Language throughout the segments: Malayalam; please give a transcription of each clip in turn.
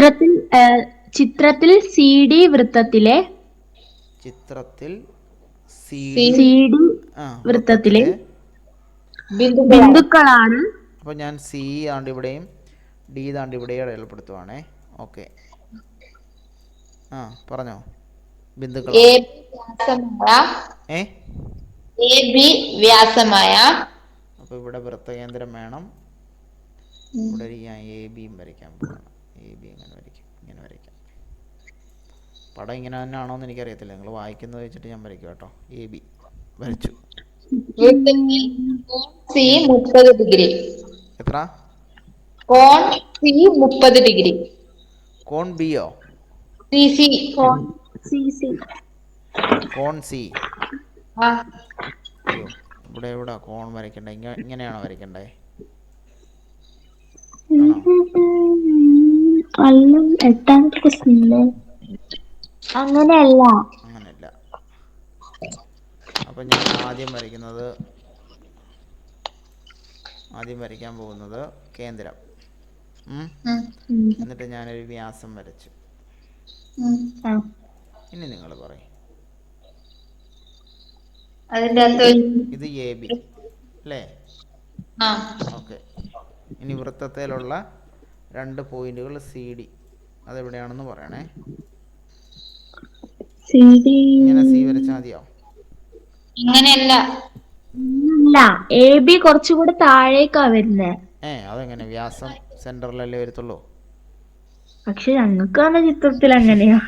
ചിത്രത്തിൽ ചിത്രത്തിൽ സി ഡി വൃത്തത്തിലെ ചിത്രത്തിൽ സി ഡി വൃത്തത്തിലെ ബിന്ദുക്കളാണ്. അപ്പോൾ ഞാൻ സി ആണ്ട് ഇവിടെയും ഡി താണ്ട് ഇവിടെയും അടയാളപ്പെടുത്തുവാണേ. ഓക്കെ. ആ പറഞ്ഞോ. ബിന്ദുക്കൾ വ്യാസമായ. ഏ? എ ബി വ്യാസമായ. അപ്പോൾ ഇവിടെ വൃത്തകേന്ദ്രം വേണം. ഇവിടെ ഞാൻ എ ബിയും വരയ്ക്കാൻ പോവാണ് എ ബി ഇങ്ങനെ വരയ്ക്കും. ഇങ്ങനെ വരയ്ക്കാം. പടം ഇങ്ങനെ തന്നെ ആണോ എന്ന് എനിക്കറിയത്തില്ല. നിങ്ങൾ വായിക്കുന്നത് വെച്ചിട്ട് ഞാൻ വരയ്ക്കും കേട്ടോ. എ ബി വരച്ചു. കോൺ ഡിഗ്രി. എത്ര? കോൺ സി മുപ്പത് ഡിഗ്രി. കോൺ ബിയോ സി സി സി സി കോൺ സി അയ്യോ ഇവിടെ എവിടെ കോൺ വരയ്ക്കണ്ടേ? ഇങ്ങനെയാണോ വരയ്ക്കണ്ടേ? അല്ല എട്ടാമത്തെ ക്വസ്റ്റ്യനിലെ അങ്ങനെയല്ല. അങ്ങനെയല്ല. അപ്പം ഞാൻ ആദ്യം വരയ്ക്കുന്നത് ആദ്യം വരയ്ക്കാൻ പോകുന്നത് കേന്ദ്രം. ഉം, എന്നിട്ട് ഞാനൊരു വ്യാസം വരച്ചു. ഇനി നിങ്ങൾ പറയും. അതിന്റെ അകത്ത് ഒരു- ഇത് എ ബി. അല്ലേ? ആ. ഓക്കെ. ഇനി വൃത്തത്തിലുള്ള രണ്ട് പോയിന്റുകൾ സി ഡി. അതെവിടെയാണെന്ന് പറയണേ. ഇങ്ങനെ സി വരച്ചാൽ മതിയോ? അങ്ങനെയല്ല അല്ല എ ബി കുറച്ചുകൂടെ താഴേക്കാ വരുന്നത് ഏ അതെങ്ങനെ? വ്യാസം സെന്ററിലല്ലേ വരത്തുള്ളൂ? പക്ഷെ ഞങ്ങൾക്ക് വന്ന ചിത്രത്തിൽ അങ്ങനെയാ.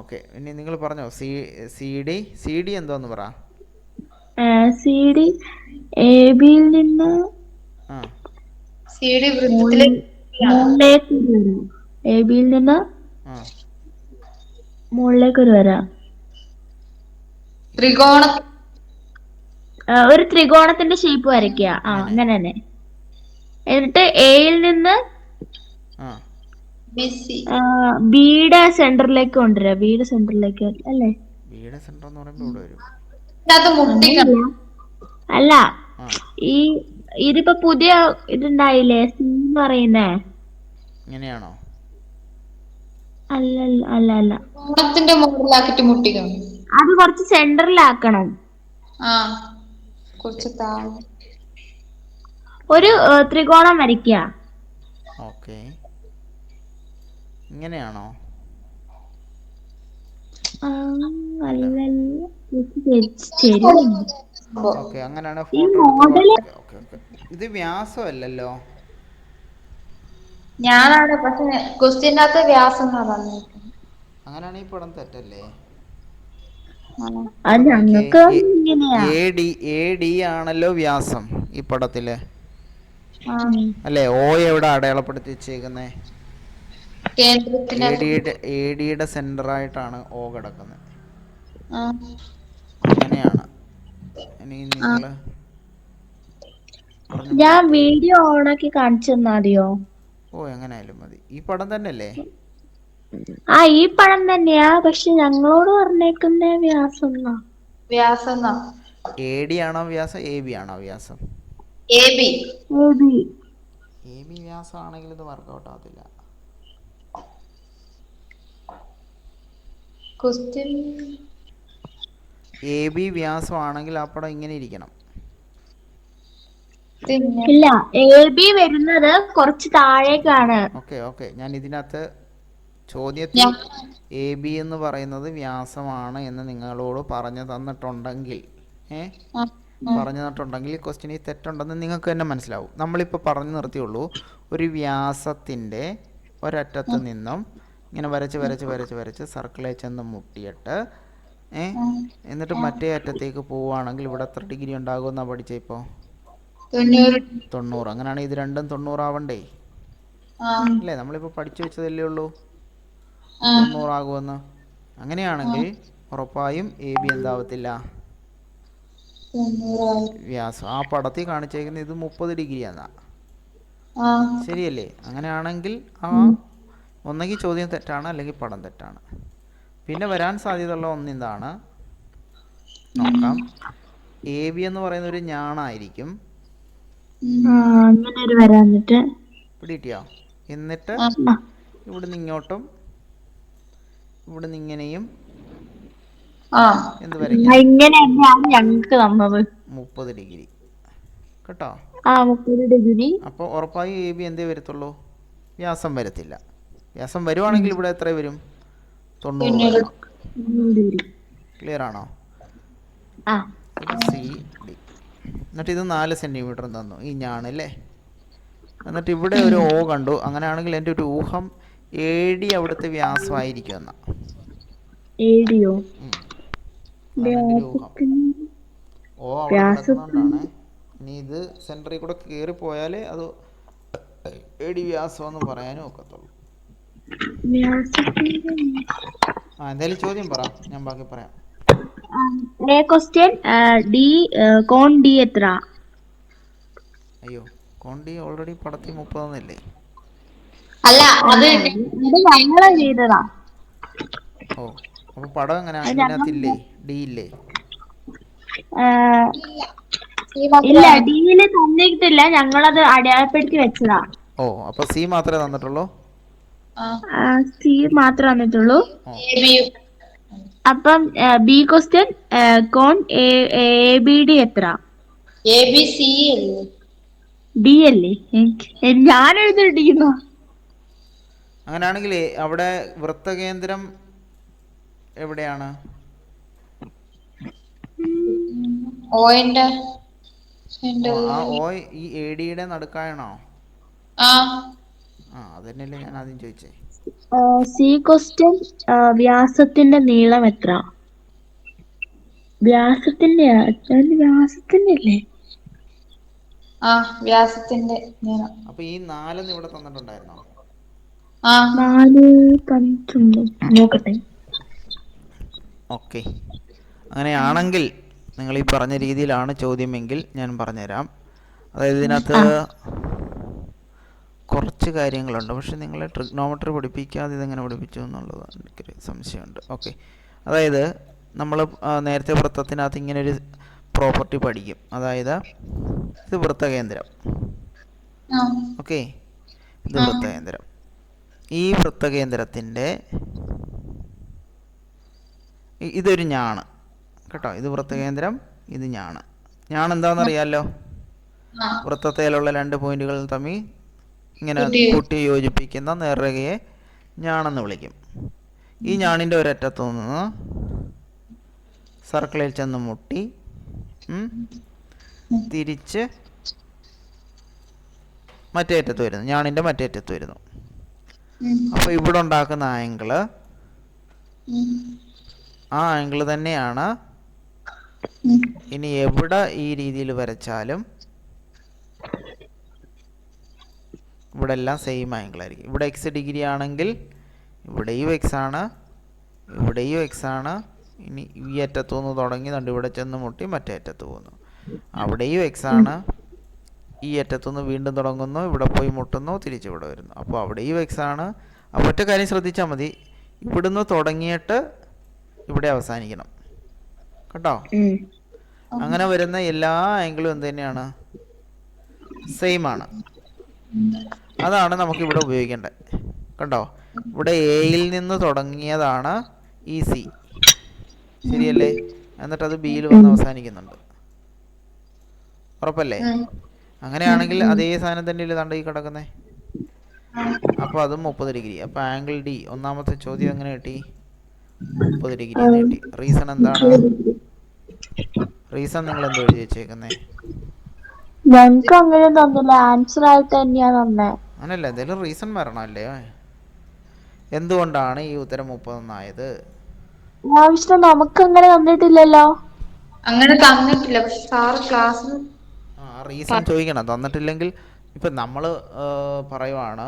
ഓക്കെ ഇനി നിങ്ങൾ പറഞ്ഞോ. C C D C D എന്തോന്ന് പറ? സി ഡി എ ബിയിൽ നിന്ന് മുകളിലേക്ക് ഒരു വര എ ബിയിൽ നിന്ന് ആ. മുകളിലേക്ക് ഒരു വര. ത്രികോണ ആ, ഒരു ത്രികോണത്തിന്റെ ഷേപ്പ് വരയ്ക്കുക. ആ അങ്ങനെ. തന്നെ. എന്നിട്ട് എയിൽ നിന്ന് ആ. ബി സി ബിയുടെ സെന്ററിലേക്ക് കൊണ്ടുവരിക. ബിയുടെ സെന്ററിലേക്ക് അല്ലേ? സെന്റർ എന്ന് പറയുമ്പോൾ ഇവിടെ വരും. അത് മുട്ടിക്കണം അല്ല ആ. ഈ ഇതിപ്പോ പുതിയ ഇതുണ്ടായില്ലേ എന്ന് പറയുന്നേ? ഇങ്ങനെയാണോ? അല്ല അല്ല, അല്ല മുകളിലാക്കിട്ട് മുട്ടിക്കണം അത് കുറച്ച് സെന്ററിലാക്കണം ആ കുറച്ച് താഴെ. ഒരു ത്രികോണം വരയ്ക്കുക ഓക്കെ. ഇങ്ങനെയാണോ? ആ, അല്ല അല്ല. ഇത് ശരി-. ഓക്കെ അങ്ങനെയാണ് ഫോട്ടോ ഓക്കെ ഓക്കെ ഇത് വ്യാസമല്ലല്ലോ? ഞാനാണ് പക്ഷെ ക്വസ്റ്റ്യന്റെ അകത്ത് വ്യാസം അങ്ങനെയാണ് ഈ പടം തെറ്റല്ലേ? എ ഡി എ ഡി ആണല്ലോ വ്യാസം ഈ പടത്തിൽ. അല്ലേ ഓ എവിടെ അടയാളപ്പെടുത്തി വെച്ചേക്കുന്നേ? എ ഡിയുടെ എ ഡിയുടെ സെന്ററായിട്ടാണ് ഓ കിടക്കുന്നത് ആ. അങ്ങനെയാണ്. ഞാൻ വീഡിയോ ഓണാക്കി കാണിച്ചു തന്നാതിയോ? ഓ എങ്ങനെയായാലും മതി. ഈ പടം തന്നെയല്ലേ? ആ ഈ പടം തന്നെയാ. പക്ഷെ ഞങ്ങളോട് പറഞ്ഞേക്കുന്ന വ്യാസം. വ്യാസം എ ഡി ആണോ വ്യാസം എ ബി ആണോ വ്യാസം? A B A B. A B വ്യാസം ആണെങ്കിൽ ഇത് വർക്കൗട്ട് ആവത്തില്ല. ക്വസ്റ്റ്യൻ എ ബി വ്യാസം ആണെങ്കിൽ ആ പടം ഇങ്ങനെ ഇരിക്കണം. ഇല്ല എ ബി വരുന്നത് കുറച്ച് താഴേക്കാണ്. ഓക്കെ ഓക്കെ ഞാൻ ഇതിനകത്ത് ചോദ്യത്തിൽ എ ബി എന്ന് പറയുന്നത് വ്യാസമാണ് എന്ന് നിങ്ങളോട് പറഞ്ഞു തന്നിട്ടുണ്ടെങ്കിൽ ഏ? പറഞ്ഞു തന്നിട്ടുണ്ടെങ്കിൽ ക്വസ്റ്റ്യനിൽ തെറ്റുണ്ടെന്ന് നിങ്ങൾക്ക് തന്നെ മനസ്സിലാവും. നമ്മളിപ്പോൾ പറഞ്ഞു നിർത്തിയുള്ളൂ ഒരു വ്യാസത്തിന്റെ ഒരറ്റത്ത് നിന്നും ഇങ്ങനെ വരച്ച് വരച്ച് വരച്ച് വരച്ച് സർക്കിളിൽ ചെന്ന് മുട്ടിയിട്ട് ഏ? എന്നിട്ട് മറ്റേ അറ്റത്തേക്ക് പോവുകയാണെങ്കിൽ ഇവിടെ എത്ര ഡിഗ്രി ഉണ്ടാകും പഠിച്ചേ ഇപ്പോൾ തൊണ്ണൂറ്. അങ്ങനെയാണെങ്കിൽ ഇത് രണ്ടും തൊണ്ണൂറാവണ്ടേ? അല്ലേ? നമ്മളിപ്പോൾ പഠിച്ചു വെച്ചതല്ലേ ഉള്ളൂ. തൊണ്ണൂറാകുമെന്ന്. അങ്ങനെയാണെങ്കിൽ ഉറപ്പായും എ ബി എന്താവത്തില്ല? വ്യാസം. ആ പടത്തിൽ കാണിച്ചേക്കുന്ന ഇത് മുപ്പത് ഡിഗ്രി എന്നാ ആ. ശരിയല്ലേ? അങ്ങനെയാണെങ്കിൽ ആ ഒന്നെങ്കിൽ ചോദ്യം തെറ്റാണ് അല്ലെങ്കിൽ പടം തെറ്റാണ്. പിന്നെ വരാൻ സാധ്യതയുള്ള ഒന്നിന്താണ് നോക്കാം. എ ബി എന്ന് പറയുന്ന ഒരു ഞാണായിരിക്കും പിടിയിട്ടിയോ? എന്നിട്ട്. ഇവിടുന്ന് ഇങ്ങോട്ടും ഇവിടുന്ന് ഇങ്ങനെയും എന്ത് വരയ്ക്കാം. മുപ്പത് ഡിഗ്രി. കേട്ടോ? അപ്പൊ ഉറപ്പായും എ ബി എന്തേ വരത്തുള്ളൂ? വ്യാസം വരത്തില്ല. വ്യാസം വരുവാണെങ്കിൽ ഇവിടെ എത്ര വരും? തൊണ്ണൂറ്. ക്ലിയർ ആണോ ആ. സി ഡി എന്നിട്ട് ഇത് നാല് സെന്റിമീറ്റർ തന്നു. ഈ ഞാണല്ലേ? എന്നിട്ട് ഇവിടെ ഒരു ഓ കണ്ടു. അങ്ങനെയാണെങ്കിൽ എന്റെ ഒരു ഊഹം എ ഡി അവിടുത്തെ വ്യാസമായിരിക്കും എന്നാ ഓ അവിടെ ഇനി ഇത് സെന്ററിൽ കൂടെ കയറി പോയാലേ അത് എ ഡി വ്യാസം എന്ന് പറയാനും ഒക്കത്തുള്ളൂ. ആ എന്തായാലും ചോദ്യം പറ. ഞാൻ ബാക്കി പറയാം. എ ക്വസ്റ്റ്യൻ ഡി കോൺ ഡി എത്ര അയ്യോ കോണ്ടി ഓൾറെഡി പടത്തി മുപ്പതെന്നല്ലേ? അല്ല അത് ഞങ്ങൾ ചെയ്തതാ. ഓ അപ്പോൾ പടം എങ്ങനെ? അതിനകത്തില്ലേ ഡി ഇല്ലേ? ഇല്ല ഡിയിൽ തന്നിട്ടില്ല. ഞങ്ങളത് അടയാളപ്പെടുത്തി വെച്ചതാ. ഓ അപ്പൊ സി മാത്രമേ തന്നിട്ടുള്ളൂ? സി മാത്രമേ വന്നിട്ടുള്ളൂ അപ്പം ബി ക്വസ്റ്റ്യൻ കോൺ എ ബി ഡി എത്ര? ഡി അല്ലേ? ഞാൻ എഴുതിട്ടിരിക്കുന്നു അങ്ങനെയാണെങ്കിൽ അവിടെ വൃത്തകേന്ദ്രം എവിടെയാണ്? ഓയിന്റെ ഓ, ആ ഓ ഈ എ ഡിയുടെ നടുക്കായണോ? ആ അതന്നെയല്ലേ ഞാൻ ആദ്യം ചോദിച്ചേ. സി ക്വസ്റ്റ്യൻ വ്യാസത്തിന്റെ നീളം എത്ര? വ്യാസത്തിന്റെ വ്യാസത്തിന്റെ അല്ലേ? ആ വ്യാസത്തിന്റെ നീളം. അപ്പോൾ ഈ നാലെന്ന് ഇവിടെ തന്നിട്ടുണ്ടായിരുന്നോ? ആ. നാല് തന്നിട്ടുണ്ട് നോക്കട്ടെ. ഓക്കെ. അങ്ങനെയാണെങ്കിൽ നിങ്ങൾ ഈ പറഞ്ഞ രീതിയിലാണ് ചോദ്യമെങ്കിൽ ഞാൻ പറഞ്ഞുതരാം. അതായത് ഇതിനകത്ത് കുറച്ച് കാര്യങ്ങളുണ്ട്. പക്ഷേ നിങ്ങളെ ട്രിഗ്നോമെട്രി പഠിപ്പിക്കാതെ ഇതെങ്ങനെ പഠിപ്പിച്ചു എന്നുള്ളത് എനിക്കൊരു സംശയമുണ്ട്. ഓക്കെ. അതായത് നമ്മൾ നേരത്തെ വൃത്തത്തിനകത്ത് ഇങ്ങനെ ഒരു പ്രോപ്പർട്ടി പഠിക്കും. അതായത് ഇത് വൃത്തകേന്ദ്രം ഓക്കെ. ഇത് വൃത്തകേന്ദ്രം ഈ വൃത്തകേന്ദ്രത്തിന്റെ ഇതൊരു ഞാണ്. കേട്ടോ ഇത് വൃത്തകേന്ദ്രം ഇത് ഞാണ്. ഞാൻ എന്താണെന്നറിയാമല്ലോ വൃത്തത്തിലുള്ള രണ്ട് പോയിന്റുകൾ തമ്മിൽ ഇങ്ങനെ കൂട്ടി. യോജിപ്പിക്കുന്ന നേർരേഖയെ ഞാണെന്ന് വിളിക്കും. ഈ ഞാണിന്റെ ഒരറ്റത്തു നിന്ന് സർക്കിളിൽ ചെന്ന് മുട്ടി തിരിച്ച് മറ്റേ അറ്റത്ത് വരുന്നു. ഞാണിന്റെ മറ്റേ അറ്റത്ത് വരുന്നു. അപ്പോൾ ഇവിടെ ഉണ്ടാക്കുന്ന ആംഗിൾ ആ ആംഗിൾ തന്നെയാണ്. ഇനി എവിടെ ഈ രീതിയിൽ വരച്ചാലും ഇവിടെ എല്ലാം സെയിം ആംഗിളായിരിക്കും. ഇവിടെ എക്സ് ഡിഗ്രി ആണെങ്കിൽ ഇവിടെയും എക്സ് ആണ് ഇവിടെയും എക്സ് ആണ്. ഇനി ഈ അറ്റത്തു നിന്ന് തുടങ്ങി ദണ്ട് ഇവിടെ ചെന്ന് മുട്ടി മറ്റേ അറ്റത്ത് പോകുന്നു. അവിടെയും എക്സ് ആണ് ഈ അറ്റത്തു നിന്ന് വീണ്ടും തുടങ്ങുന്നു ഇവിടെ പോയി മുട്ടുന്നു തിരിച്ച് ഇവിടെ വരുന്നു. അപ്പോൾ അവിടെയും എക്സ് ആണ്. അപ്പോൾ ഒറ്റ കാര്യം ശ്രദ്ധിച്ചാൽ മതി. ഇവിടുന്ന് തുടങ്ങിയിട്ട് ഇവിടെ അവസാനിക്കണം. കേട്ടോ? അങ്ങനെ വരുന്ന എല്ലാ ആംഗിളും എന്ത് തന്നെയാണ്? സെയിം ആണ്. അതാണ് നമുക്ക് ഇവിടെ ഉപയോഗിക്കേണ്ടത്. കണ്ടോ? ഇവിടെ എയിൽ നിന്ന് തുടങ്ങിയതാണ് ഈ സി ശരിയല്ലേ? എന്നിട്ട് അത് ബിയിൽ വന്ന് അവസാനിക്കുന്നുണ്ട്. ഉറപ്പല്ലേ? അങ്ങനെയാണെങ്കിൽ അതേ സാധനം തന്നെ തണ്ട ഈ കിടക്കുന്നേ? അപ്പോൾ അതും മുപ്പത് ഡിഗ്രി. അപ്പോൾ ആംഗിൾ ഡി ഒന്നാമത്തെ ചോദ്യം എങ്ങനെ കിട്ടി? മുപ്പത് ഡിഗ്രി കിട്ടി. റീസൺ എന്താണ്? റീസൺ നിങ്ങൾ എന്തോ എഴുതി വെച്ചേക്കുന്നേ? ഞങ്ങൾക്ക് അങ്ങനെ തന്നില്ല. ആൻസർ ആയിട്ട് തന്നെയാ തന്നെ. അങ്ങനല്ല എന്തെങ്കിലും റീസൺ വരണമല്ലേ? എന്തുകൊണ്ടാണ് ഈ ഉത്തരം മുപ്പതൊന്നായത്? നമുക്ക് അങ്ങനെ തന്നിട്ടില്ലല്ലോ. അങ്ങനെ തന്നിട്ടില്ല പക്ഷെ സാറ് ക്ലാസ്സിൽ ആ റീസൺ ചോദിക്കണം. തന്നിട്ടില്ലെങ്കിൽ ഇപ്പം നമ്മൾ പറയുവാണ്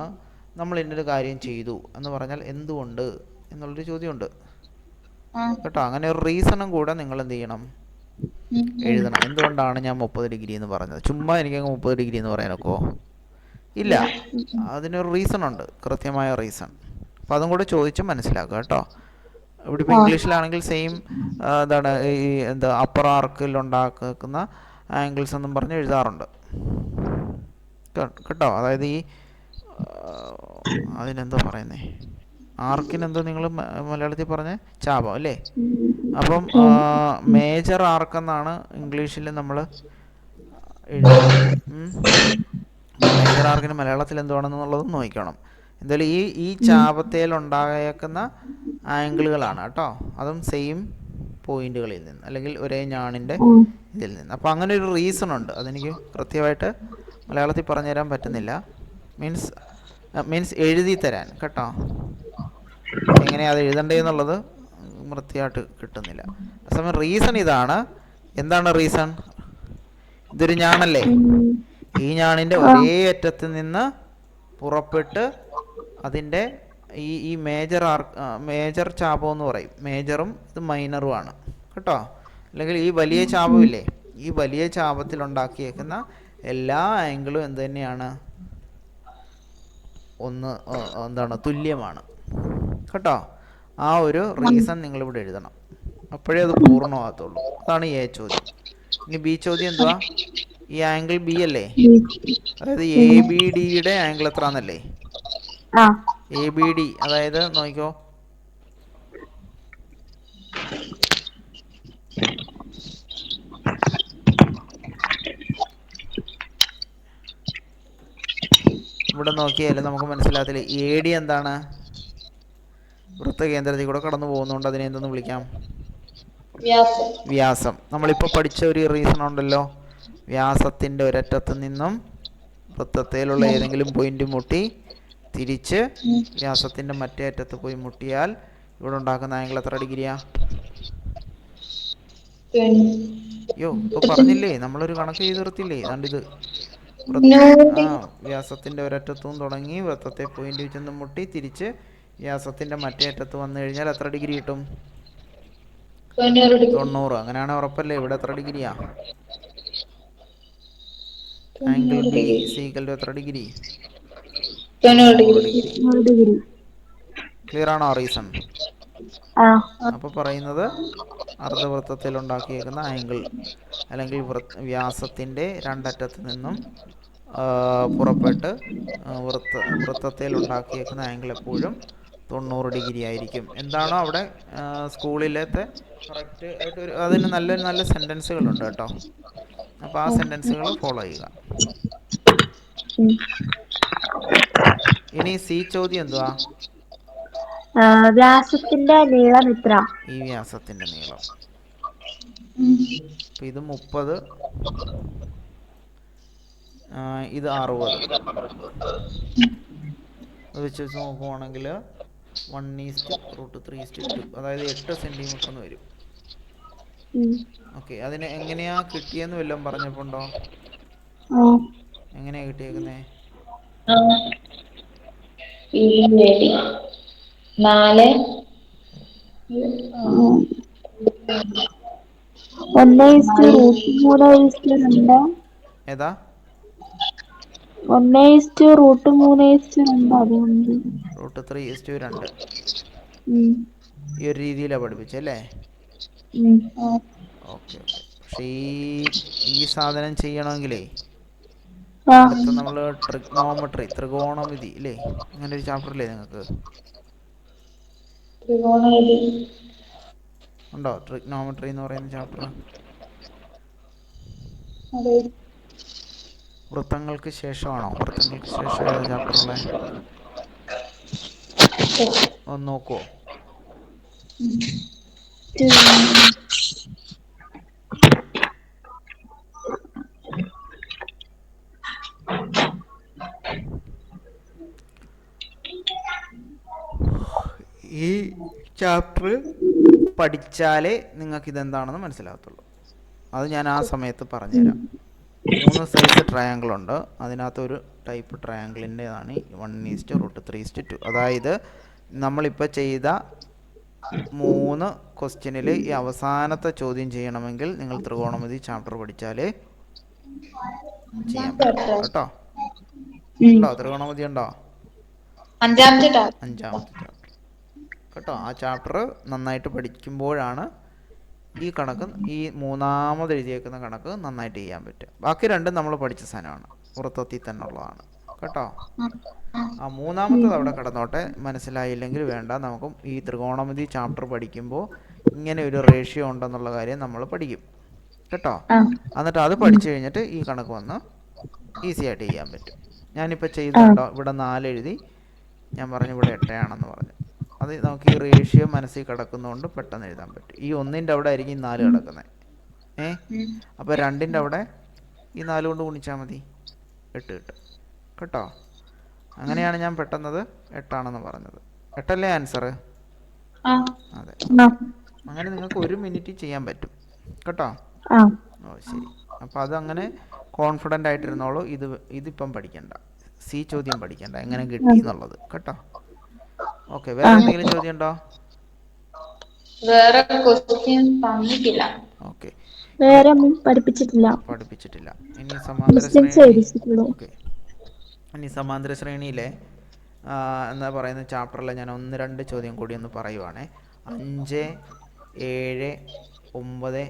നമ്മൾ ഇന്നൊരു കാര്യം ചെയ്തു എന്ന് പറഞ്ഞാൽ എന്തുകൊണ്ട് എന്നുള്ളൊരു ചോദ്യമുണ്ട്. കേട്ടോ? അങ്ങനെ ഒരു റീസണും കൂടെ നിങ്ങൾ എന്ത് ചെയ്യണം എഴുതണം. എന്തുകൊണ്ടാണ് ഞാൻ മുപ്പത് ഡിഗ്രി എന്ന് പറഞ്ഞത്? ചുമ്മാ എനിക്ക് മുപ്പത് ഡിഗ്രി എന്ന് പറയാനൊക്കോ? ഇല്ല. അതിനൊരു റീസൺ ഉണ്ട്. കൃത്യമായ റീസൺ അപ്പോൾ അതും കൂടെ ചോദിച്ച് മനസ്സിലാക്കുക കേട്ടോ. ഇവിടെ ഇപ്പോൾ ഇംഗ്ലീഷിലാണെങ്കിൽ സെയിം എന്താണ് ഈ എന്താ അപ്പർ ആർക്കിൽ ഉണ്ടാക്കുന്ന ആംഗിൾസ് എന്നും പറഞ്ഞ് എഴുതാറുണ്ട്. കേട്ടോ? അതായത് ഈ അതിനെന്തോ പറയുന്നേ? ആർക്കിനെന്തോ നിങ്ങൾ മലയാളത്തിൽ പറഞ്ഞ? ചാപം അല്ലേ? അപ്പം മേജർ ആർക്കെന്നാണ് ഇംഗ്ലീഷിൽ നമ്മൾ മേജർ ആർക്കിന് മലയാളത്തിൽ എന്തുവാണെന്നുള്ളതും നോക്കണം എന്തായാലും ഈ ഈ ചാപത്തേൽ ഉണ്ടായേക്കുന്ന ആംഗിളുകളാണ് കേട്ടോ. അതും സെയിം പോയിന്റുകളിൽ നിന്ന് അല്ലെങ്കിൽ ഒരേ ഞാണിന്റെ ഇതിൽ നിന്ന്. അപ്പോൾ അങ്ങനെ ഒരു റീസൺ ഉണ്ട്. അതെനിക്ക് കൃത്യമായിട്ട് മലയാളത്തിൽ പറഞ്ഞു തരാൻ പറ്റുന്നില്ല. മീൻസ് മീൻസ് എഴുതി തരാൻ കേട്ടോ. എങ്ങനെയാ അത് എഴുതണ്ടേന്നുള്ളത് വൃത്തിയായിട്ട് കിട്ടുന്നില്ല. അതേസമയം റീസൺ ഇതാണ്. എന്താണ് റീസൺ ഇതൊരു ഞാണല്ലേ ഈ ഞാണിന്റെ ഒരേ അറ്റത്ത് നിന്ന് പുറപ്പെട്ട് അതിന്റെ ഈ ഈ മേജർ ആർ മേജർ ചാപം എന്ന് പറയും. മേജറും ഇത് മൈനറും ആണ്. കേട്ടോ? അല്ലെങ്കിൽ ഈ വലിയ ചാപമില്ലേ? ഈ വലിയ ചാപത്തിൽ ഉണ്ടാക്കിയേക്കുന്ന എല്ലാ ആംഗിളും എന്ത് തന്നെയാണ്? ഒന്ന് എന്താണ്? തുല്യമാണ്. കേട്ടോ? ആ ഒരു റീസൺ നിങ്ങൾ ഇവിടെ എഴുതണം. അപ്പോഴേ അത് പൂർണമാകത്തുള്ളൂ. അതാണ് എ ചോദ്യം. ഇനി ബി ചോദ്യം എന്തുവാ? ഈ ആംഗിൾ ബി അല്ലേ? അതായത് എ ബി ഡിയുടെ ആംഗിൾ എത്ര എന്നല്ലേ എ ബി ഡി അതായത് നോക്കിക്കോ. ഇവിടെ നോക്കിയാലും നമുക്ക് മനസ്സിലാകത്തില്ല എ ഡി എന്താണ്? വൃത്തകേന്ദ്രത്തിൽ കൂടെ കടന്നു പോകുന്നതുകൊണ്ട് അതിനെ എന്തെന്ന് വിളിക്കാം? വ്യാസം. വ്യാസം. നമ്മളിപ്പോൾ പഠിച്ച ഒരു റീസൺ ഉണ്ടല്ലോ. വ്യാസത്തിന്റെ ഒരറ്റത്ത് നിന്നും വൃത്തത്തിലുള്ള ഏതെങ്കിലും പോയിന്റ് മുട്ടി തിരിച്ച് വ്യാസത്തിന്റെ മറ്റേ അറ്റത്ത് പോയി മുട്ടിയാൽ ഇവിടെ ഉണ്ടാക്കുന്ന ആംഗിൾ എത്ര ഡിഗ്രിയാ? അയ്യോ ഇപ്പൊ പറഞ്ഞില്ലേ നമ്മളൊരു കണക്ക് ചെയ്ത് നിർത്തില്ലേ ഇത് ആ വ്യാസത്തിന്റെ ഒരറ്റത്തും തുടങ്ങി വൃത്തത്തെ പോയിന്റ് ചെന്ന് മുട്ടി തിരിച്ച് വ്യാസത്തിന്റെ മറ്റേ അറ്റത്ത് വന്നു കഴിഞ്ഞാൽ എത്ര ഡിഗ്രി കിട്ടും? തൊണ്ണൂറ് അങ്ങനെയാണെ തൊണ്ണൂറ്. അങ്ങനെയാണെങ്കിൽ ഉറപ്പല്ലേ? ഇവിടെ എത്ര ഡിഗ്രിയാ? ആംഗിൾ ബി സീക്കൽ ടു എത്ര ഡിഗ്രി? ഡിഗ്രി. ക്ലിയർ ആണോ റീസൺ? ആ. അപ്പോൾ പറയുന്നത് അർദ്ധവൃത്തത്തിൽ ഉണ്ടാക്കിയേക്കുന്ന ആംഗിൾ അല്ലെങ്കിൽ വ്യാസത്തിന്റെ രണ്ടറ്റത്ത് നിന്നും പുറപ്പെട്ട് വൃത്ത വൃത്തത്തിൽ ഉണ്ടാക്കിയേക്കുന്ന ആംഗിൾ എപ്പോഴും തൊണ്ണൂറ് ഡിഗ്രി ആയിരിക്കും. എന്താണോ അവിടെ സ്കൂളിലത്തെ കറക്റ്റ് ആയിട്ട് ഒരു അതിന് നല്ല നല്ല സെന്റൻസുകളുണ്ട് കേട്ടോ. അപ്പോൾ ആ സെന്റൻസുകൾ ഫോളോ ചെയ്യുക. ഇനി സി ചോദ്യം എന്തുവാ? വ്യാസത്തിന്റെ നീളം ഇത്ര. ഈ വ്യാസത്തിന്റെ നീളം. അപ്പം ഇത് മുപ്പത്. ഇത് അറുപത്. വെച്ച് വെച്ച് നോക്കുവാണെങ്കിൽ one is to root three is to two അതായത് എട്ട് സെന്റിമീറ്റർ എന്ന് വരും. ഓക്കെ അതിന് എങ്ങനെയാ കിട്ടിയെന്ന് വല്ലതും പറഞ്ഞപ്പോണ്ടോ ആ. എങ്ങനെയാ കിട്ടിയേക്കുന്നേ? നാല്. ഒന്ന് ഇസ്റ്റ് റൂട്ട് മൂന്ന് ഇസ്റ്റ് രണ്ട്. ഏതാ? ഒന്ന് ഇസ്റ്റ് റൂട്ട് മൂന്ന് ഇസ്റ്റ് രണ്ട്. അതുകൊണ്ട്. റൂട്ട് ത്രീ ഈസ്റ്റ് രണ്ട്. ഈ ഒരു രീതിയിലാണ് പഠിപ്പിച്ചല്ലേ. ഓക്കെ പക്ഷേ ഈ ഈ സാധനം ചെയ്യണമെങ്കിലേ. അടുത്ത നമ്മൾ ട്രിഗ്നോമെട്രി ത്രികോണമിതി അല്ലേ അങ്ങനെ ഒരു ചാപ്റ്റർ ഇല്ലേ നിങ്ങൾക്ക് ഉണ്ടോ? ട്രിഗ്നോമെട്രി എന്ന് പറയുന്ന ചാപ്റ്റർ? വൃത്തങ്ങൾക്ക് ശേഷമാണോ? വൃത്തങ്ങൾക്ക് ശേഷം ഏതാ ചാപ്റ്ററിലെ ഒന്ന് നോക്കുവോ? ഈ ചാപ്റ്റർ പഠിച്ചാലേ നിങ്ങൾക്ക് ഇതെന്താണെന്ന് മനസ്സിലാകത്തുള്ളൂ. അത് ഞാൻ ആ സമയത്ത് പറഞ്ഞുതരാം. മൂന്ന് സൈസ് ട്രയാങ്കിൾ ഉണ്ട്. അതിനകത്ത് ഒരു type ട്രയാങ്കിളിന്റെതാണ് one is to root three is to two അതായത് നമ്മളിപ്പോൾ ചെയ്ത മൂന്ന് ക്വസ്റ്റ്യനിൽ ഈ അവസാനത്തെ ചോദ്യം ചെയ്യണമെങ്കിൽ നിങ്ങൾ ത്രികോണമിതി ചാപ്റ്റർ പഠിച്ചാലേ ചെയ്യാൻ പറ്റും. കേട്ടോ. ഉണ്ടോ? ത്രികോണമിതി ഉണ്ടോ? അഞ്ചാമത്തെ ചാപ്റ്റർ കേട്ടോ? ആ ചാപ്റ്റർ നന്നായിട്ട് പഠിക്കുമ്പോഴാണ് ഈ കണക്ക് ഈ മൂന്നാമത് എഴുതിയേക്കുന്ന കണക്ക് നന്നായിട്ട് ചെയ്യാൻ പറ്റും ബാക്കി രണ്ടും നമ്മൾ പഠിച്ച സാധനമാണ്. പുറത്തെത്തി തന്നെ ഉള്ളതാണ് കേട്ടോ ആ മൂന്നാമത്തത് അവിടെ കിടന്നോട്ടെ. മനസ്സിലായില്ലെങ്കിൽ വേണ്ട. നമുക്ക് ഈ ത്രികോണമിതി ചാപ്റ്റർ പഠിക്കുമ്പോൾ ഇങ്ങനെ ഒരു റേഷ്യോ ഉണ്ടെന്നുള്ള കാര്യം നമ്മൾ പഠിക്കും. കേട്ടോ? എന്നിട്ട് അത് പഠിച്ചു കഴിഞ്ഞിട്ട് ഈ കണക്ക് വന്ന് ഈസി ആയിട്ട് ചെയ്യാൻ പറ്റും. ഞാനിപ്പോൾ ചെയ്തോ ഇവിടെ നാല് എഴുതി ഞാൻ പറഞ്ഞു ഇവിടെ എട്ടയാണെന്ന് പറഞ്ഞു. അത് നമുക്ക് ഈ റേഷ്യോ മനസ്സിൽ കിടക്കുന്നതുകൊണ്ട് പെട്ടെന്ന് എഴുതാൻ പറ്റും. ഈ ഒന്നിന്റെ അവിടെ ആയിരിക്കും ഈ നാല് കിടക്കുന്നത് ഏ? അപ്പോൾ രണ്ടിന്റെ അവിടെ ഈ നാല് കൊണ്ട് ഗുണിച്ചാൽ മതി. എട്ട് കിട്ടും. കേട്ടോ? അങ്ങനെയാണ് ഞാൻ പെട്ടെന്നത് എട്ടാണെന്ന് പറഞ്ഞത്. എട്ടല്ലേ ആൻസർ ആ. അതെ. അങ്ങനെ നിങ്ങൾക്ക് ഒരു മിനിറ്റ് ചെയ്യാൻ പറ്റും. കേട്ടോ? ആ. ഓ ശരി. അപ്പോൾ അങ്ങനെ കോൺഫിഡന്റ് ആയിട്ടിരുന്നോളൂ. ഇത് ഇതിപ്പം പഠിക്കണ്ട. സി ചോദ്യം പഠിക്കണ്ട. എങ്ങനെ കിട്ടി എന്നുള്ളത്. കേട്ടോ? ഓക്കെ വേറെ എന്തെങ്കിലും ചോദ്യം ഉണ്ടോ വേറെ ക്വസ്റ്റ്യൻ തന്നിട്ടില്ല. ഓക്കെ. വേറെ ഒന്നും പഠിപ്പിച്ചിട്ടില്ല. പഠിപ്പിച്ചിട്ടില്ല. ഇനി സമാന്തര ഓക്കെ. ഇനി സമാന്തര ശ്രേണിയിലെ എന്താ പറയുന്ന ചാപ്റ്ററിൽ ഞാൻ ഒന്ന് രണ്ട് ചോദ്യം കൂടി ഒന്ന് പറയുവാണേ അഞ്ച് ഏഴ് ഒമ്പത്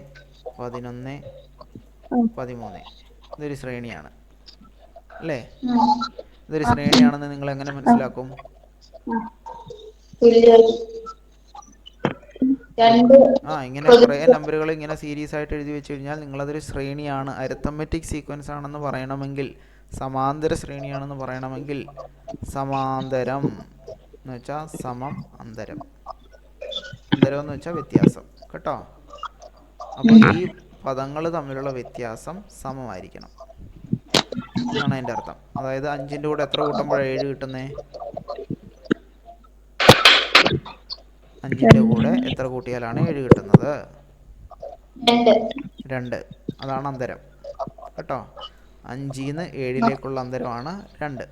പതിനൊന്ന്. പതിമൂന്ന് ഇതൊരു ശ്രേണിയാണ് അല്ലേ. ഇതൊരു ശ്രേണിയാണെന്ന് നിങ്ങൾ എങ്ങനെ മനസ്സിലാക്കും ആ ഇങ്ങനെ കുറേ നമ്പറുകൾ ഇങ്ങനെ സീരീസ് ആയിട്ട് എഴുതി വെച്ച് കഴിഞ്ഞാൽ നിങ്ങളതൊരു ശ്രേണിയാണ് അരിത്തമെറ്റിക് സീക്വൻസ് ആണെന്ന് പറയണമെങ്കിൽ സമാന്തര ശ്രേണിയാണെന്ന് പറയണമെങ്കിൽ സമാന്തരം എന്ന് വെച്ചാൽ സമം അന്തരം. അന്തരം എന്ന് വെച്ചാൽ വ്യത്യാസം. കേട്ടോ? അപ്പോൾ ഈ പദങ്ങൾ തമ്മിലുള്ള വ്യത്യാസം സമമായിരിക്കണം. എന്നാണ് അതിന്റെ അർത്ഥം. അതായത് അഞ്ചിന്റെ കൂടെ എത്ര കൂട്ടുമ്പോഴാണ് ഏഴ് കിട്ടുന്നേ? അഞ്ചിന്റെ കൂടെ എത്ര കൂട്ടിയാലാണ് ഏഴ് കിട്ടുന്നത്? രണ്ട്. അതാണ് അന്തരം. കേട്ടോ? അഞ്ചിന്ന് ഏഴിലേക്കുള്ള അന്തരമാണ് രണ്ട്.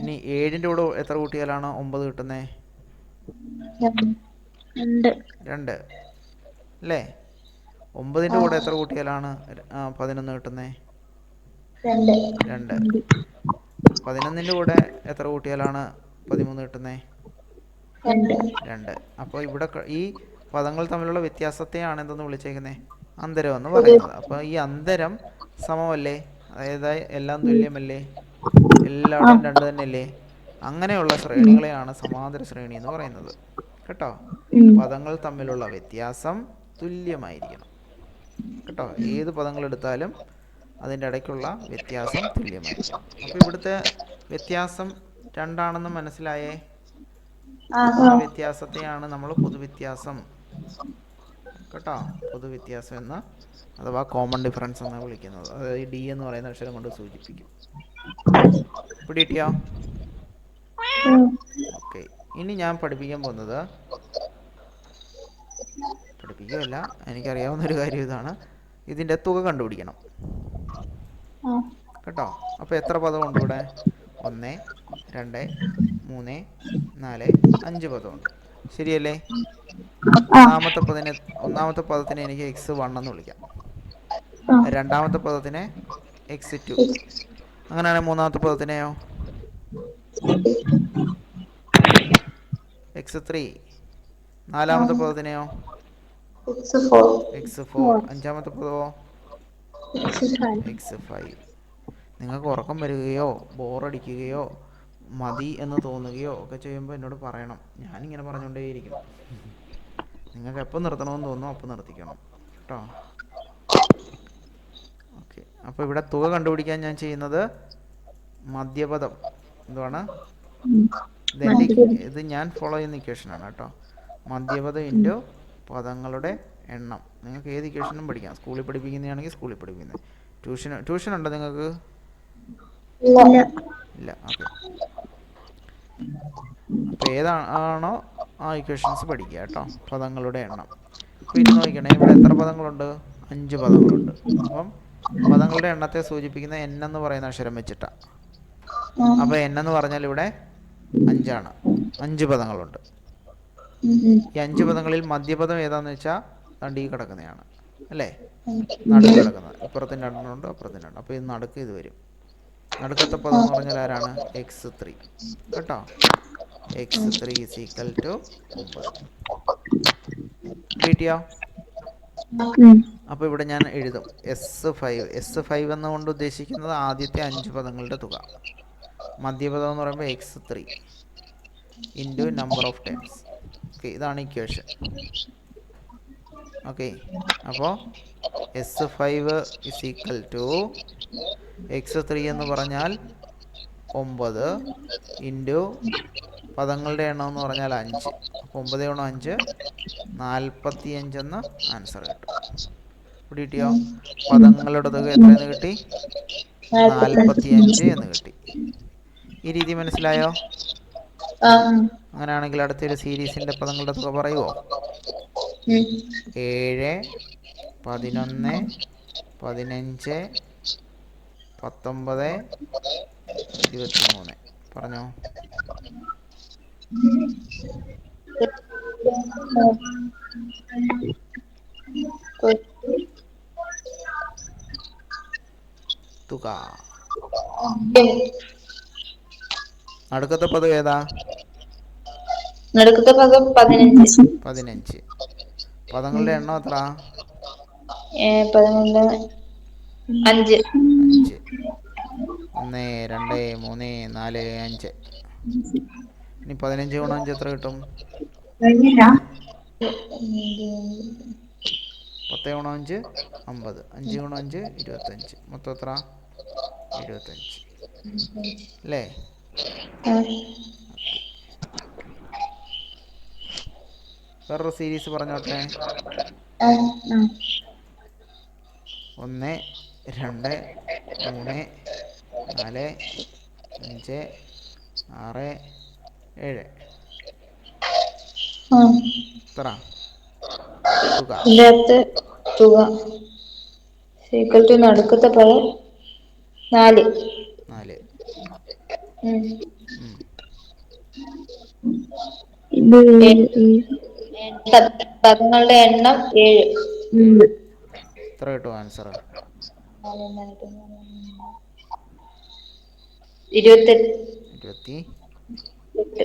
ഇനി ഏഴിന്റെ കൂടെ എത്ര കൂട്ടിയാലാണ് ഒമ്പത് കിട്ടുന്നേ? രണ്ട്. അല്ലേ? ഒമ്പതിന്റെ കൂടെ എത്ര കൂട്ടിയാലാണ് പതിനൊന്ന് കിട്ടുന്നേ? രണ്ട്. പതിനൊന്നിന്റെ കൂടെ എത്ര കൂട്ടിയാലാണ് പതിമൂന്ന് കിട്ടുന്നേ? രണ്ട്. അപ്പോൾ ഇവിടെ ഈ പദങ്ങൾ തമ്മിലുള്ള വ്യത്യാസത്തെയാണ് എന്തെന്ന് വിളിച്ചേക്കുന്നത് അന്തരം എന്ന് പറയുന്നത്. അപ്പൊ ഈ അന്തരം സമമല്ലേ? അതായത് എല്ലാം തുല്യമല്ലേ? എല്ലാവരും രണ്ടു തന്നെയല്ലേ? അങ്ങനെയുള്ള ശ്രേണികളെയാണ് സമാന്തര ശ്രേണി എന്ന് പറയുന്നത്. കേട്ടോ. പദങ്ങൾ തമ്മിലുള്ള വ്യത്യാസം തുല്യമായിരിക്കണം. കേട്ടോ? ഏത് പദങ്ങൾ എടുത്താലും അതിന്റെ ഇടയ്ക്കുള്ള വ്യത്യാസം തുല്യമായിരിക്കണം. അപ്പോൾ ഇവിടുത്തെ വ്യത്യാസം രണ്ടാണെന്ന് മനസ്സിലായേ? ആ വ്യത്യാസത്തെയാണ് നമ്മൾ പൊതുവ്യത്യാസം കേട്ടോ? പൊതുവ്യത്യാസം എന്ന അഥവാ കോമൺ ഡിഫറൻസ് എന്ന് വിളിക്കുന്നത്. അതായത് ഡി എന്ന് പറയുന്ന അക്ഷരം കൊണ്ട് സൂചിപ്പിക്കും. പിടികിട്ടിയോ? ഉം. ഓക്കെ ഇനി ഞാൻ പഠിപ്പിക്കാൻ പോകുന്നത് പഠിപ്പിക്കുകയല്ല എനിക്കറിയാവുന്ന ഒരു കാര്യം ഇതാണ്. ഇതിന്റെ തുക കണ്ടുപിടിക്കണം. കേട്ടോ? അപ്പോൾ എത്ര പദമുണ്ട് ഇവിടെ? ഒന്ന് രണ്ട് മൂന്ന് നാല് അഞ്ച് പദമുണ്ട് ശരിയല്ലേ? ഒന്നാമത്തെ പദത്തിന് ഒന്നാമത്തെ പദത്തിന് എനിക്ക് എക്സ് വൺ എന്ന് വിളിക്കാം. രണ്ടാമത്തെ പദത്തിന് എക്സ് ടു അങ്ങനെയാണെങ്കിൽ മൂന്നാമത്തെ പദത്തിനെയോ? എക്സ് ത്രീ നാലാമത്തെ പദത്തിനെയോ? എക്സ് ഫോർ അഞ്ചാമത്തെ പദമോ? എക്സ് ഫൈവ് നിങ്ങൾക്ക് ഉറക്കം വരികയോ ബോറടിക്കുകയോ മതി എന്ന് തോന്നുകയോ ഒക്കെ ചെയ്യുമ്പോൾ എന്നോട് പറയണം. ഞാനിങ്ങനെ പറഞ്ഞുകൊണ്ടേയിരിക്കും. നിങ്ങൾക്ക് എപ്പോൾ നിർത്തണമെന്ന് തോന്നുന്നു അപ്പോൾ നിർത്തിക്കണം. കേട്ടോ? ഓക്കെ. അപ്പോൾ ഇവിടെ തുക കണ്ടുപിടിക്കാൻ ഞാൻ ചെയ്യുന്നത് മദ്യപദം. എന്തുവാണ്? ഇത് ഞാൻ ഫോളോ ചെയ്യുന്ന ഇക്വേഷനാണ് കേട്ടോ. മദ്യപദം ഇന്റു പദങ്ങളുടെ എണ്ണം. നിങ്ങൾക്ക് ഏത് ഇക്വേഷനും പഠിക്കാം. സ്കൂളിൽ പഠിപ്പിക്കുന്നതാണെങ്കിൽ സ്കൂളിൽ പഠിപ്പിക്കുന്നത് ട്യൂഷൻ ട്യൂഷൻ ഉണ്ടോ നിങ്ങൾക്ക്? ഇല്ല. ഓക്കെ. അപ്പോൾ ഏതാണോ ആ ഇക്വേഷൻസ് പഠിക്കുക കേട്ടോ. പദങ്ങളുടെ എണ്ണം. അപ്പോൾ ഇനി നോക്കണേ ഇവിടെ എത്ര പദങ്ങളുണ്ട്? അഞ്ച് പദങ്ങളുണ്ട്. അപ്പം പദങ്ങളുടെ എണ്ണത്തെ സൂചിപ്പിക്കുന്ന എൻ എന്ന് പറയുന്ന അക്ഷരം വെച്ചിട്ടാണ് അപ്പോൾ എൻ എന്ന് പറഞ്ഞാൽ ഇവിടെ അഞ്ചാണ്. അഞ്ച് പദങ്ങളുണ്ട്. ഈ അഞ്ച് പദങ്ങളിൽ മധ്യപദം ഏതാന്ന് വെച്ചാൽ ഈ കിടക്കുന്നതാണ്. അല്ലേ? നടുക്ക് കിടക്കുന്നത്. ഇപ്പുറത്തിന്റെ രണ്ടെണ്ണമുണ്ട് അപ്പുറത്തിന് രണ്ട് അപ്പോൾ ഇത് നടുക്ക് ഇത് വരും. നടുക്കത്തെ പദം എന്ന് പറഞ്ഞാൽ ആരാണ്? എക്സ് ത്രീ കേട്ടോ? X three is equal to കിട്ടിയോ? അപ്പൊ അപ്പോൾ ഇവിടെ ഞാൻ എഴുതും. എസ് ഫൈവ് എസ് ഫൈവ് എന്നുകൊണ്ട് ഉദ്ദേശിക്കുന്നത് ആദ്യത്തെ അഞ്ച് പദങ്ങളുടെ തുക. മധ്യപദം എന്ന് പറയുമ്പോൾ X three into number of times okay ഇതാണ് ഇക്വേഷൻ ഓക്കെ അപ്പോൾ S five is equal to X three എന്ന് പറഞ്ഞാൽ ഒമ്പത് ഇന്റു പദങ്ങളുടെ എണ്ണം എന്ന് പറഞ്ഞാൽ അഞ്ച്. അപ്പോൾ ഒമ്പത് ഗുണം അഞ്ച് നാൽപ്പത്തി അഞ്ചെന്ന് ആൻസർ കിട്ടും. ഇവിടെ കിട്ടിയോ പദങ്ങളുടെ തുക എത്രയെന്ന് കിട്ടി? നാൽപ്പത്തി അഞ്ച് എന്ന് കിട്ടി. ഈ രീതി മനസ്സിലായോ? അങ്ങനെയാണെങ്കിൽ അടുത്തൊരു സീരീസിന്റെ പദങ്ങളുടെ തുക പറയുമോ ഉം. ഏഴ് പതിനൊന്ന് പതിനഞ്ച് പത്തൊമ്പത് ഇരുപത്തി മൂന്ന് പറഞ്ഞോ? തുക. നടുക്കത്തെ പദം ഏതാ? നടുക്കത്തെ പദം പതിനഞ്ച്. പതിനഞ്ച്. പദങ്ങളുടെ എണ്ണം എത്ര? പതിനൊന്ന്. അഞ്ച്. അഞ്ച്. ഒന്ന് രണ്ട് മൂന്ന് നാല് അഞ്ച്. ഇനി പതിനഞ്ച് ഗുണം അഞ്ച് എത്ര കിട്ടും? പത്ത് ഗുണം അഞ്ച് അമ്പത്. അഞ്ച് ഗുണം അഞ്ച് ഇരുപത്തഞ്ച്. മൊത്തം എത്ര? ഇരുപത്തഞ്ച്. അല്ലേ? വേറൊരു സീരീസ് പറഞ്ഞോട്ടെ. ഒന്ന് രണ്ട് മൂന്ന് നാല് അഞ്ച് ആറ് ഏഴ്. എത്ര? തുക. തുക. സീക്വൽ ടു നടുക്കത്തെ പദം നാല്. നാല്. ഉം. ഉം. പദ- പദങ്ങളുടെ എണ്ണം ഏഴ്. എത്ര കിട്ടും ആൻസർ ഇരുപത്തെട്ട്. ഇരുപത്തി എട്ട്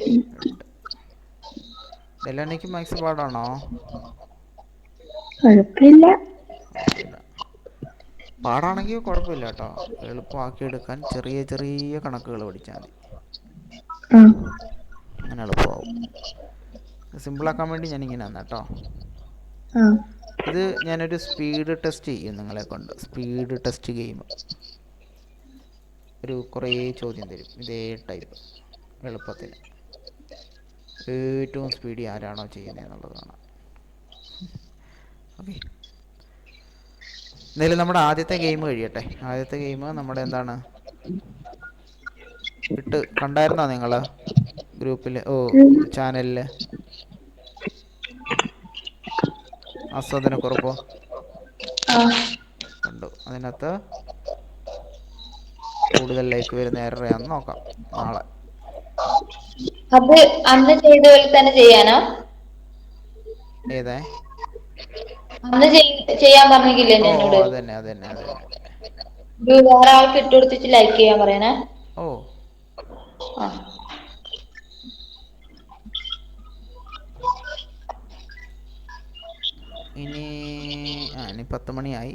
ഡെലാനിക്ക് മാത്സ് പാടാണോ? കുഴപ്പമില്ല. പാടാണെങ്കിൽ കുഴപ്പമില്ല കേട്ടോ എളുപ്പമാക്കി എടുക്കാൻ ചെറിയ ചെറിയ കണക്കുകൾ പഠിച്ചാൽ മതി. അങ്ങനെ എളുപ്പമാവും. സിമ്പിളാക്കാൻ വേണ്ടി ഞാൻ ഇങ്ങനെ കേട്ടോ ആ. ഇത് ഞാനൊരു സ്പീഡ് ടെസ്റ്റ് ചെയ്യും നിങ്ങളെ കൊണ്ട്. സ്പീഡ് ടെസ്റ്റ് ഗെയിം ഒരു കുറേ ചോദ്യം തരും. ഇതേ ടൈപ്പ് എളുപ്പത്തിന് ഏറ്റവും സ്പീഡി ആരാണോ ചെയ്യുന്നത് എന്നുള്ളതാണ്. ഓക്കെ. എന്തായാലും നമ്മുടെ ആദ്യത്തെ ഗെയിം കഴിയട്ടെ. ആദ്യത്തെ ഗെയിം നമ്മുടെ എന്താണ്? ഇട്ട് കണ്ടായിരുന്നോ നിങ്ങൾ ഗ്രൂപ്പിൽ? ഓ ചാനലിൽ ആസ്വാദനക്കുറപ്പോ കുറപ്പോ കണ്ടു. അതിനകത്ത് കൂടുതൽ ലൈക്ക് വരുന്ന ഏറെ നോക്കാം. നാളെ. അത് അന്ന് ചെയ്ത പോലെ തന്നെ ചെയ്യാനോ? ഏതാ? അന്ന് ചെയ്യാൻ പറഞ്ഞില്ലേ എന്നോട്? അതന്നെ അതന്നെ വേറെ ആൾക്ക് ഇട്ട് കൊടുത്തിട്ട് ലൈക്ക് ചെയ്യാൻ പറയണേ. ഓ. ഇനി ആ ഇനി പത്ത് മണിയായി.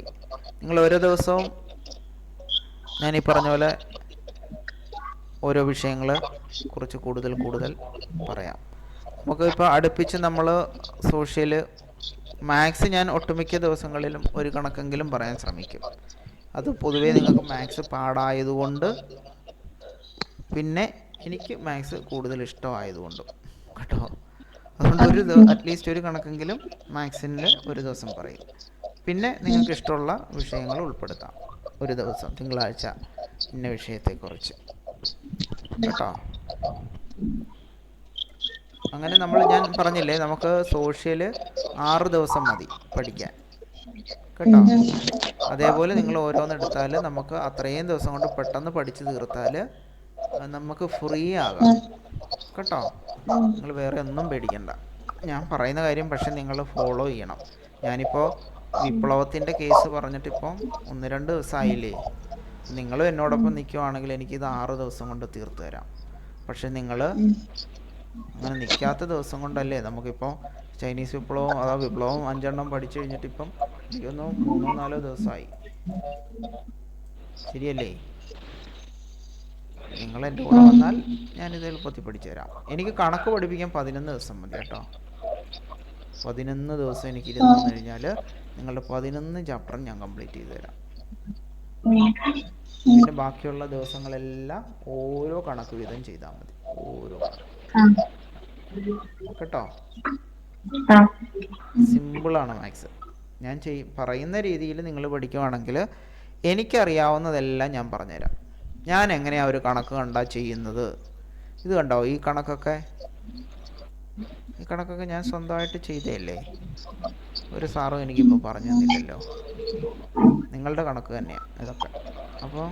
നിങ്ങൾ ഓരോ ദിവസവും ഞാൻ ഈ പറഞ്ഞ പോലെ ഓരോ വിഷയങ്ങൾ കുറിച്ച് കൂടുതൽ കൂടുതൽ പറയാം. നമുക്ക് ഇപ്പോൾ അടുപ്പിച്ച് നമ്മൾ സോഷ്യൽ മാത്സ് ഞാൻ ഒട്ടുമിക്ക ദിവസങ്ങളിലും ഒരു കണക്കെങ്കിലും പറയാൻ ശ്രമിക്കും. അത് പൊതുവേ നിങ്ങൾക്ക് മാത്സ് പാടായതുകൊണ്ട് പിന്നെ എനിക്ക് മാത്സ് കൂടുതൽ ഇഷ്ടമായതുകൊണ്ടും കേട്ടോ. അതുകൊണ്ട് ഒരു അറ്റ്ലീസ്റ്റ് ഒരു കണക്കെങ്കിലും മാത്സിന്റെ ഒരു ദിവസം പറയും. പിന്നെ നിങ്ങൾക്ക് ഇഷ്ടമുള്ള വിഷയങ്ങൾ ഉൾപ്പെടുത്താം. ഒരു ദിവസം തിങ്കളാഴ്ച ഇന്ന വിഷയത്തെക്കുറിച്ച്. കേട്ടോ അങ്ങനെ നമ്മൾ ഞാൻ പറഞ്ഞില്ലേ നമുക്ക് സോഷ്യൽ ആറ് ദിവസം മതി പഠിക്കാൻ. കേട്ടോ? അതേപോലെ നിങ്ങൾ ഓരോന്നെടുത്താൽ നമുക്ക് അത്രയും ദിവസം കൊണ്ട് പെട്ടെന്ന് പഠിച്ചു തീർത്താൽ നമുക്ക് ഫ്രീ ആകാം. കേട്ടോ? നിങ്ങൾ വേറെ ഒന്നും പേടിക്കണ്ട. ഞാൻ പറയുന്ന കാര്യം പക്ഷെ നിങ്ങൾ ഫോളോ ചെയ്യണം. ഞാനിപ്പോൾ വിപ്ലവത്തിന്റെ കേസ് പറഞ്ഞിട്ടിപ്പം ഒന്ന് രണ്ട് ദിവസമായില്ലേ നിങ്ങളും എന്നോടൊപ്പം നിൽക്കുവാണെങ്കിൽ എനിക്ക് ഇത് ആറ് ദിവസം കൊണ്ട് തീർത്തു തരാം. പക്ഷെ നിങ്ങൾ അങ്ങനെ നിൽക്കാത്ത ദിവസം കൊണ്ടല്ലേ? നമുക്കിപ്പോൾ ചൈനീസ് വിപ്ലവം അതാ വിപ്ലവം അഞ്ചെണ്ണം പഠിച്ചു കഴിഞ്ഞിട്ട് ഇപ്പം എനിക്കൊന്ന് മൂന്നോ നാലോ ദിവസമായി ശരിയല്ലേ? നിങ്ങൾ എന്റെ കൂടെ വന്നാൽ ഞാനിത് എളുപ്പത്തിൽ പഠിച്ചു തരാം. എനിക്ക് കണക്ക് പഠിപ്പിക്കാൻ പതിനൊന്ന് ദിവസം മതി കേട്ടോ. പതിനൊന്ന് ദിവസം എനിക്ക് ഇരുന്ന് കഴിഞ്ഞാൽ നിങ്ങളുടെ പതിനൊന്ന് ചാപ്റ്ററും ഞാൻ കംപ്ലീറ്റ് ചെയ്ത് തരാം. പിന്നെ ബാക്കിയുള്ള ദിവസങ്ങളെല്ലാം ഓരോ കണക്ക് വീതം ചെയ്താൽ മതി. ഓരോ കേട്ടോ? ആ. സിമ്പിളാണ് മാത്സ്. ഞാൻ ചെയ് പറയുന്ന രീതിയിൽ നിങ്ങൾ പഠിക്കുവാണെങ്കിൽ എനിക്കറിയാവുന്നതെല്ലാം ഞാൻ പറഞ്ഞുതരാം. ഞാൻ എങ്ങനെയാ ഒരു കണക്ക് കണ്ടാ ചെയ്യുന്നത്? ഇത് കണ്ടോ? ഈ കണക്കൊക്കെ? ഈ കണക്കൊക്കെ ഞാൻ സ്വന്തമായിട്ട് ചെയ്തതല്ലേ? ഒരു സാറും എനിക്കിപ്പോൾ പറഞ്ഞു തന്നില്ലല്ലോ നിങ്ങളുടെ കണക്ക് തന്നെയാണ് ഇതൊക്കെ. അപ്പോൾ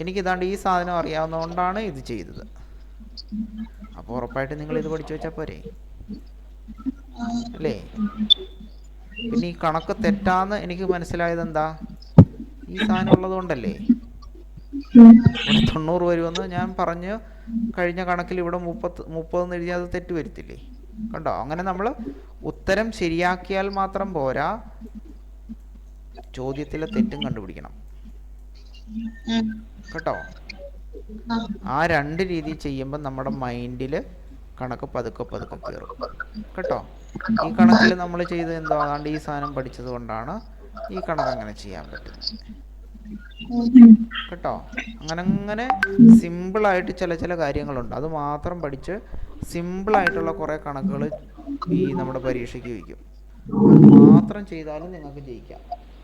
എനിക്കിതാണ്ട് ഈ സാധനം അറിയാവുന്നതുകൊണ്ടാണ് ഇത് ചെയ്തത്. അപ്പോൾ ഉറപ്പായിട്ട് നിങ്ങൾ ഇത് പഠിച്ചു വെച്ചാൽ പോരെ? അല്ലേ? പിന്നെ ഈ കണക്ക് തെറ്റാന്ന് എനിക്ക് മനസ്സിലായത് എന്താ? ഈ സാധനം ഉള്ളത് കൊണ്ടല്ലേ തൊണ്ണൂറ് വരുമെന്ന് ഞാൻ പറഞ്ഞു കഴിഞ്ഞ കണക്കിൽ ഇവിടെ മുപ്പത്ത് മുപ്പതെന്ന് എഴുതിയാൽ അത് തെറ്റ് വരുത്തില്ലേ? കണ്ടോ? അങ്ങനെ നമ്മൾ ഉത്തരം ശരിയാക്കിയാൽ മാത്രം പോരാ. ചോദ്യത്തിലെ തെറ്റും കണ്ടുപിടിക്കണം. കേട്ടോ? ആ രണ്ട് രീതി ചെയ്യുമ്പോൾ നമ്മുടെ മൈൻഡിൽ കണക്ക് പതുക്കെ പതുക്കെ കയറും. കേട്ടോ? ഈ കണക്കിൽ നമ്മൾ ചെയ്ത് എന്തോ? അതാണ്ട് ഈ സാധനം പഠിച്ചത് കൊണ്ടാണ് ഈ കണക്ക് അങ്ങനെ ചെയ്യാൻ പറ്റുന്നത്. കേട്ടോ? അങ്ങനെ അങ്ങനെ സിമ്പിളായിട്ട് ചില ചില കാര്യങ്ങളുണ്ട്. അത് മാത്രം പഠിച്ച് സിമ്പിളായിട്ടുള്ള കുറേ കണക്കുകൾ ഈ നമ്മുടെ പരീക്ഷയ്ക്ക് വയ്ക്കും. അത് മാത്രം ചെയ്താലും നിങ്ങൾക്ക് ജയിക്കാം.